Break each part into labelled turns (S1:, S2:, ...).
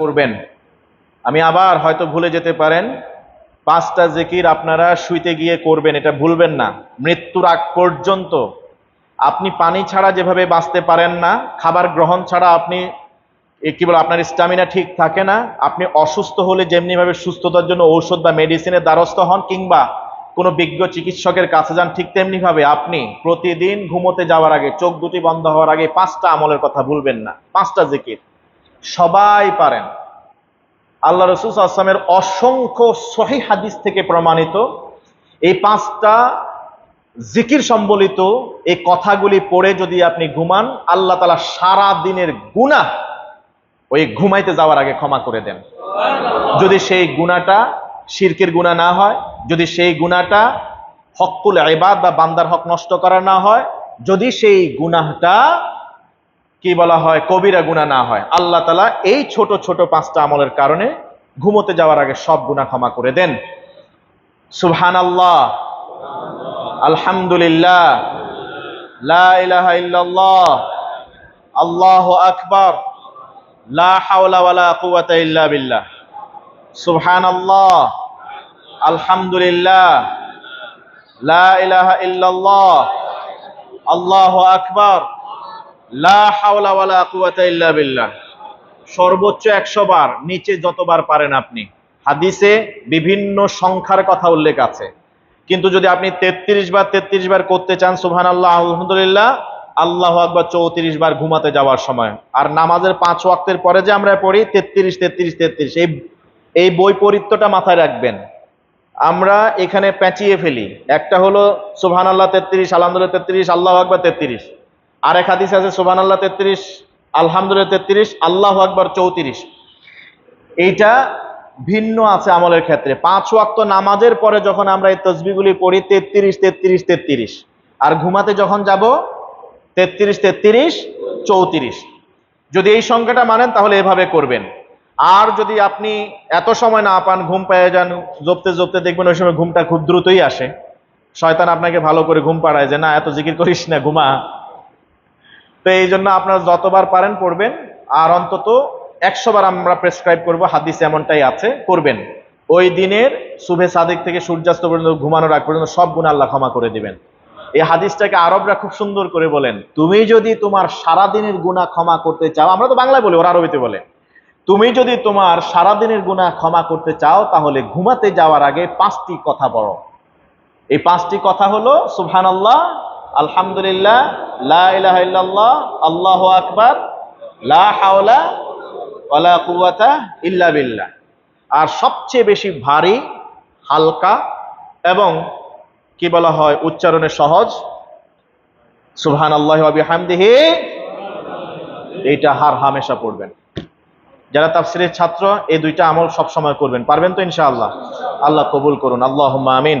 S1: করবেন। আমি আবার হয়তো ভুলে যেতে পারেন, পাঁচটা জিকির আপনারা শুইতে গিয়ে করবেন, এটা ভুলবেন না। মৃত্যুর আগ পর্যন্ত। আপনি পানি ছাড়া যেভাবে বাঁচতে পারেন না, খাবার গ্রহণ ছাড়া আপনি কি বলে, আপনার স্টামিনা ঠিক থাকে না। আপনি অসুস্থ হলে যেমনিভাবে সুস্থতার জন্য ঔষধ বা মেডিসিনের দ্বারস্থ হন কিংবা কোনো বিজ্ঞ চিকিৎসকের কাছে যান, ঠিক তেমনি ভাবে আপনি প্রতিদিন ঘুমোতে যাওয়ার আগে, চোখ দুটি বন্ধ হওয়ার আগে পাঁচটা আমলের কথা ভুলবেন না, পাঁচটা জিকির। সবাই পারেন। আল্লাহ রসুল আসলামের অসংখ্য সহি হাদিস থেকে প্রমাণিত। এই পাঁচটা জিকির সম্বলিত এই কথাগুলি পড়ে যদি আপনি ঘুমান আল্লাহ তালা সারা দিনের গুণা ওই ঘুমাইতে যাওয়ার আগে ক্ষমা করে দেন। যদি সেই গুণাটা শিরকের গুণা না হয় যদি সেই গুণাটা হকুল এবাদ বা বান্দার হক নষ্ট করা না হয় যদি সেই গুনাহটা কি বলা হয়? কবিরা গুণা না হয়। আল্লাহ তালা এই ছোট ছোট পাঁচটা আমলের কারণে ঘুমোতে যাওয়ার আগে সব গুণা ক্ষমা করে দেন। সুবহান আল্লাহ আলহামদুলিল্লাহ আল্লাহ আকবার। বিল্লাহ। সুবহানাল্লাহ। আলহামদুলিল্লাহ। আল্লাহু আকবার। লা সর্বোচ্চ একশো বার, নিচে যতবার পারেন আপনি। হাদিসে বিভিন্ন সংখ্যার কথা উল্লেখ আছে। কিন্তু যদি আপনি তেত্রিশ বার তেত্রিশ বার করতে চান সুবহান আল্লাহ আলহামদুলিল্লাহ, আল্লাহ আকবার চৌত্রিশ বার ঘুমাতে যাওয়ার সময়। আর নামাজের পাঁচ ওয়াক্তের পরে যে আমরা পড়ি, তেত্রিশ তেত্রিশ তেত্রিশ, এই এই বৈপরীত্যটা মাথায় রাখবেন। আমরা এখানে পেঁচিয়ে ফেলি। একটা হলো সুবহান আল্লাহ তেত্রিশ, আলহামদুলিল্লাহ, তেত্রিশ, আল্লাহ আকবার, তেত্রিশ। আর এক হাদিস আছে সুবহান আল্লাহ তেত্রিশ, আলহামদুলিল্লাহ তেত্রিশ, আল্লাহ আকবর চৌত্রিশ। এইটা ভিন্ন আছে আমলের ক্ষেত্রে। পাঁচ ওয়াক্ত নামাজের পরে যখন আমরা এই তসবিগুলি পড়ি, তেত্রিশ তেত্রিশ তেত্রিশ। আর ঘুমাতে যখন যাব, তেত্রিশ তেত্রিশ, চৌত্রিশ। যদি এই সংখ্যাটা মানেন, তাহলে এভাবে করবেন। আর যদি আপনি এত সময় না পান, ঘুম পেয়ে যান, জপতে জপতে দেখবেন ওই সময় ঘুমটা খুব দ্রুতই আসে। শয়তান আপনাকে ভালো করে ঘুম পাড়ায় যে, না, এত জিকির করিস না, ঘুমা। তো এই জন্য আপনারা যতবার পারেন পড়বেন, আর অন্তত একশো বার আমরা প্রেসক্রাইব করব, হাদিস এমনটাই আছে করবেন ওই দিনের শুভে সাদেক থেকে সূর্যাস্ত পর্যন্ত ঘুমানোর আগ পর্যন্ত সব গুণ আল্লাহ ক্ষমা করে দিবেন। এই হাদিসটাকে আরবরা খুব সুন্দর করে বলেন, তুমি যদি তোমার সারা দিনের গুণা ক্ষমা করতে চাও, আমরা তো বাংলায় বলি, ওরা আরবিতে বলে, তুমি যদি তোমার সারা দিনের গুণা ক্ষমা করতে চাও, তাহলে ঘুমাতে যাওয়ার আগে পাঁচটি কথা বলো এই পাঁচটি কথা হলো, সুবহানাল্লাহ আলহামদুলিল্লাহ, লা ইলাহা ইল্লাল্লাহ, আল্লাহু আকবার, লা হাওলা ওয়ালা কুওয়াতা ইল্লা বিল্লাহ। আর সবচেয়ে বেশি ভারী, হালকা এবং কি বলা হয়, উচ্চারণে সহজ, সুবহানাল্লাহি ওয়া বিহামদিহি, এইটা হার হামেশা পড়বেন। যারা তাফসিরের ছাত্র, এই দুইটা আমল সব সময় করবেন। পারবেন তো ইনশাআল্লাহ? আল্লাহ কবুল করুন। আল্লাহ আমিন।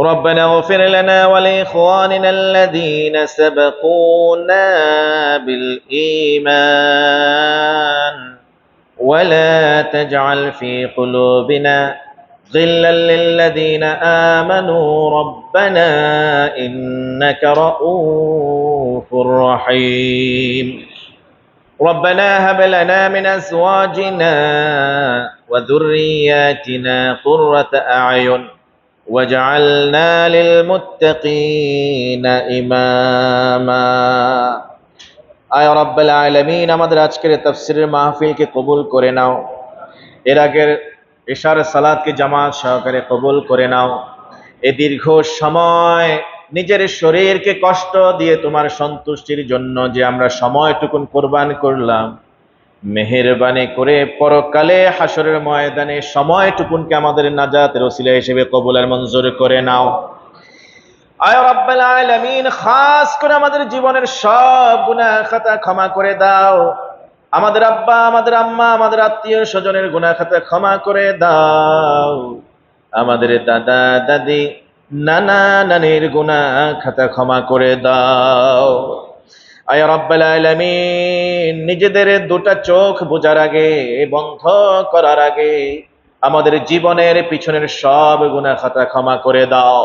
S1: ربنا اغفر لنا ولإخواننا الذين سبقونا بالإيمان. ولا تجعل في قلوبنا غلا للذين آمنوا. ربنا إنك رؤوف رحيم. ربنا هب لنا من أزواجنا وذرياتنا قرة أعين. واجعلنا للمتقين إماما আয় রব্বাল আলামিন আমাদের আজকের তাফসিরের মাহফিলকে কবুল করে নাও এর আগের এশার সালাদকে জামাত সহকারে কবুল করে নাও এ দীর্ঘ সময় নিজের শরীরকে কষ্ট দিয়ে তোমার সন্তুষ্টির জন্য যে আমরা সময়টুকুন কোরবান করলাম মেহেরবানি করে পরকালে হাসরের ময়দানে সময়টুকুনকে আমাদের নাজাতের ওসিলা হিসেবে কবুলের মঞ্জুর করে নাও। আয় রাব্বাল আলামিন, খাস করে আমাদের জীবনের সব গুনাহ খাতা ক্ষমা করে দাও। আমাদের আব্বা, আমাদের আম্মা, আমাদের আত্মীয় স্বজনের গুনাহ খাতা ক্ষমা করে দাও। আমাদের দাদা, দাদি, নানা নানির গুনাহ খাতা ক্ষমা করে দাও। আয় রব্বাল আলামিন, নিজেদের দুটা চোখ বোঝার আগে বন্ধ করার আগে, আমাদের জীবনের পিছনের সব গুনাহ খাতা ক্ষমা করে দাও।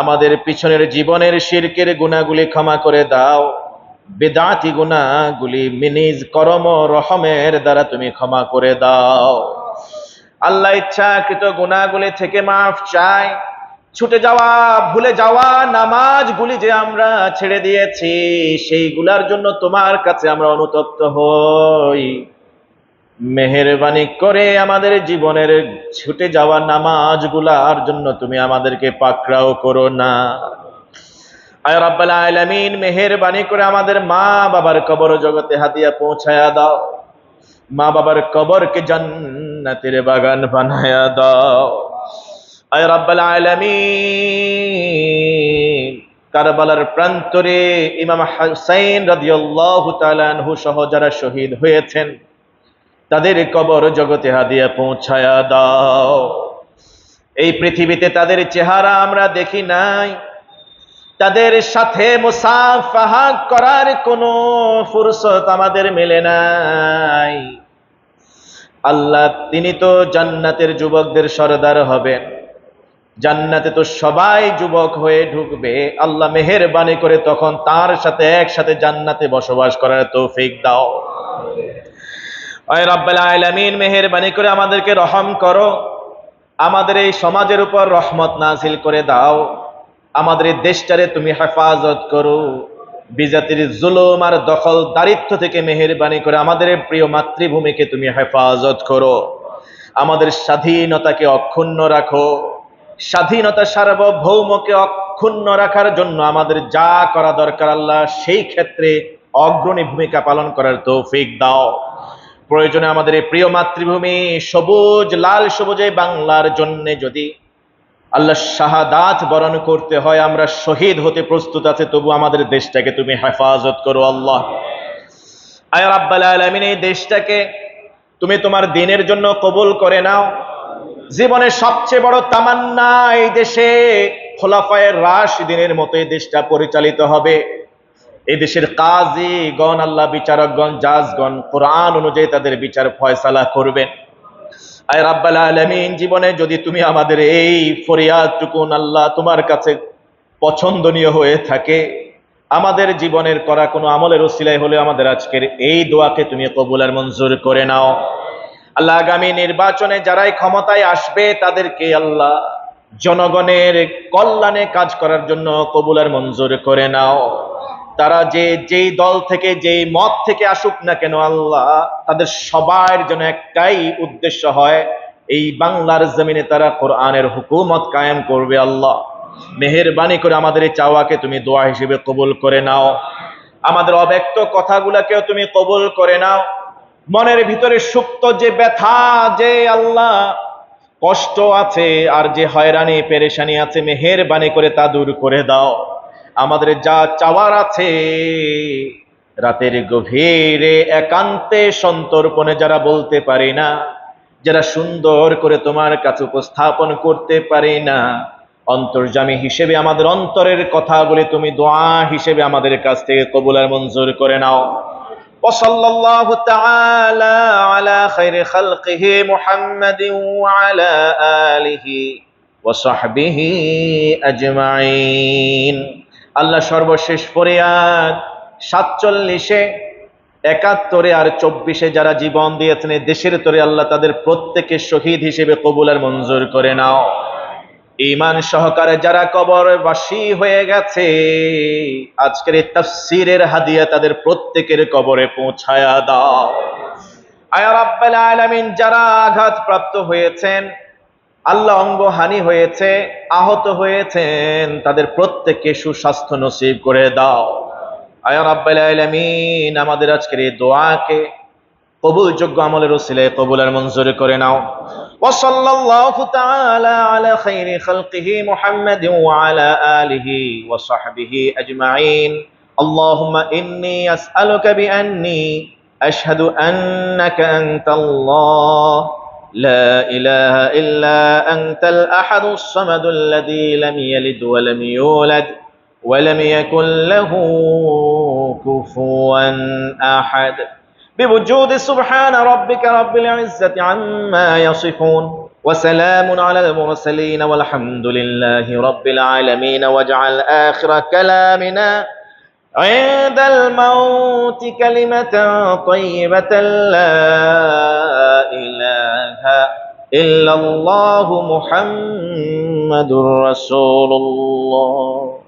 S1: আমাদের পিছনের জীবনের শিরকের গুণাগুলি ক্ষমা করে দাও। বেদাতি গুণাগুলি মিনিজ করম রহমের দ্বারা তুমি ক্ষমা করে দাও। আল্লাহ ইচ্ছাকৃত গুণাগুলি থেকে মাফ চাই ছুটে যাওয়া, ভুলে যাওয়া নামাজগুলি যে আমরা ছেড়ে দিয়েছি, সেইগুলার জন্য তোমার কাছে আমরা অনুতপ্ত হই। মেহেরবানি করে আমাদের জীবনের ছুটে যাওয়া নামাজগুলার জন্য তুমি আমাদেরকে পাকড়াও করো না। আয় রাব্বাল আলামিন, মেহেরবানি করে আমাদের মা বাবার কবর জগতে হাতিয়া পৌঁছায়া দাও। মা বাবার কবরকে জান্নাতের বাগান বানায়া দাও। আয় রাব্বাল আলামিন। কারবালার প্রান্তরে ইমাম হুসাইন রাদিয়াল্লাহু তাআলা আনহু সহ যারা শহীদ হয়েছেন, তাদের কবর জগতে হাদিয়া পৌঁছায়া দাও। এই পৃথিবীতে তাদের চেহারা আমরা দেখি নাই। তাদের সাথে মুসাফাহা করার কোনো ফুরসত আমাদের মেলে নাই। আল্লাহ, তিনি তো জান্নাতের যুবকদের সরদার হবেন। জান্নাতে তো সবাই যুবক হয়ে ঢুকবে। আল্লাহ মেহেরবানি করে তখন তার সাথে একসাথে জান্নাতে বসবাস করার তৌফিক দাও। রাব্বাল আলামিন মেহেরবানি করে আমাদেরকে রহম করো। আমাদের এই সমাজের উপর রহমত নাজিল করে দাও। আমাদের এই দেশটারে তুমি হেফাজত করো। বিজাতির জুলুম আর দখল দারিদ্র থেকে মেহেরবানি করে আমাদের প্রিয় মাতৃভূমিকে তুমি হেফাজত করো। আমাদের স্বাধীনতাকে অক্ষুণ্ণ রাখো। স্বাধীনতা সার্বভৌমকে অক্ষুণ্ণ রাখার জন্য আমাদের যা করা দরকার আল্লাহ, সেই ক্ষেত্রে অগ্রণী ভূমিকা পালন করার তৌফিক দাও। প্রয়োজনে আমাদের এই প্রিয় মাতৃভূমি সবুজ, লাল, সবুজে বাংলার জন্যে যদি আল্লাহ শাহাদাত বরণ করতে হয়, আমরা শহীদ হতে প্রস্তুত আছে, তবু আমাদের দেশটাকে তুমি হেফাজত করো আল্লাহ। আয় রাব্বাল আলামিন, এই দেশটাকে তুমি তোমার দিনের জন্য কবুল করে নাও। জীবনের সবচেয়ে বড় তামান্না এই দেশে খোলাফায়ের রাশ দিনের মতো এই দেশটা পরিচালিত হবে। এই দেশের কাজী গণ আল্লাহ, বিচারকগণ, জাজগণ কোরআন অনুযায়ী তাদের বিচার ফয়সালা করবেন। আয় রাব্বাল আলামিন, জীবনে যদি তুমি আমাদের এই ফরিয়াদটুকুন আল্লাহ তোমার কাছে পছন্দনীয় হয়ে থাকে, আমাদের জীবনের করা কোনো আমলের ওসিলায় হলে আমাদের আজকের এই দোয়াকে তুমি কবুল আর মঞ্জুর করে নাও। আল্লাহ আগামী নির্বাচনে যারাই ক্ষমতায় আসবে, তাদেরকে আল্লাহ জনগণের কল্যাণে কাজ করার জন্য কবুল আর মঞ্জুর করে নাও। তারা যে, যেই দল থেকে, যেই মত থেকে আসুক না কেন আল্লাহ, তাদের সবার জন্য একটাই উদ্দেশ্য হয়, এই বাংলার জমিনে তারা কোরআনের হুকুমত কায়েম করবে আল্লাহ। মেহেরবানি করে আমাদের এই চাওয়াকে তুমি দোয়া হিসেবে কবুল করে নাও। আমাদের অব্যক্ত কথাগুলাকেও তুমি কবুল করে নাও। মনের ভিতরে সুপ্ত যে ব্যথা, যে আল্লাহ, কষ্ট আছে আর যে হয়রানি, পেরেশানি আছে, মেহেরবানি করে তা দূর করে দাও। আমাদের যা চাওয়ার আছে, রাতের গভীরে, একান্তে সন্তর্পণে যারা বলতে পারি না, যারা সুন্দর করে তোমার কাছে উপস্থাপন করতে পারি না, অন্তর্জামী হিসেবে আমাদের অন্তরের কথাগুলি তুমি দোয়া হিসেবে আমাদের কাছ থেকে কবুলার মঞ্জুর করে নাও। وصلى الله تعالى على خير خلقه محمد وعلى آله وصحبه أجمعين আল্লাহ সর্বশেষ ফরিয়াদ সাতচল্লিশে একাত্তরে আর চব্বিশে যারা জীবন দিয়েছেন এই দেশের তরে আল্লাহ তাদের প্রত্যেকে শহীদ হিসেবে কবুলার মঞ্জুর করে নাও ইমান সহকারে যারা কবরবাসী হয়ে গেছে, আজকের এই তাফসিরের হাদিয়া তাদের প্রত্যেকের কবরে পৌঁছায়া দাও। আয়া রাব্বাল আলামিন, যারা আঘাত প্রাপ্ত হয়েছেন, আল্লাহ অঙ্গহানি হয়েছে, আহত হয়েছেন, তাদের প্রত্যেককে সুস্বাস্থ্য নসিব করে দাও। আয়া রাব্বাল আলামিন, আমাদের আজকের এই দোয়াকে কবুলযোগ্য আমলের ওসিলে কবুলের মঞ্জুর করে নাও وصلى الله تعالى على خير خلقه محمد وعلى آله وصحبه أجمعين اللهم إني أسألك بأني أشهد أنك أنت الله لا إله إلا أنت الأحد الصمد الذي لم يلد ولم يولد ولم يكن له كفوا أحد بوجود سبحان ربك رب العزة عما يصفون وسلام على المرسلين والحمد لله رب العالمين واجعل آخر كلامنا عند الموت كلمة طيبة لا إله إلا الله محمد رسول الله.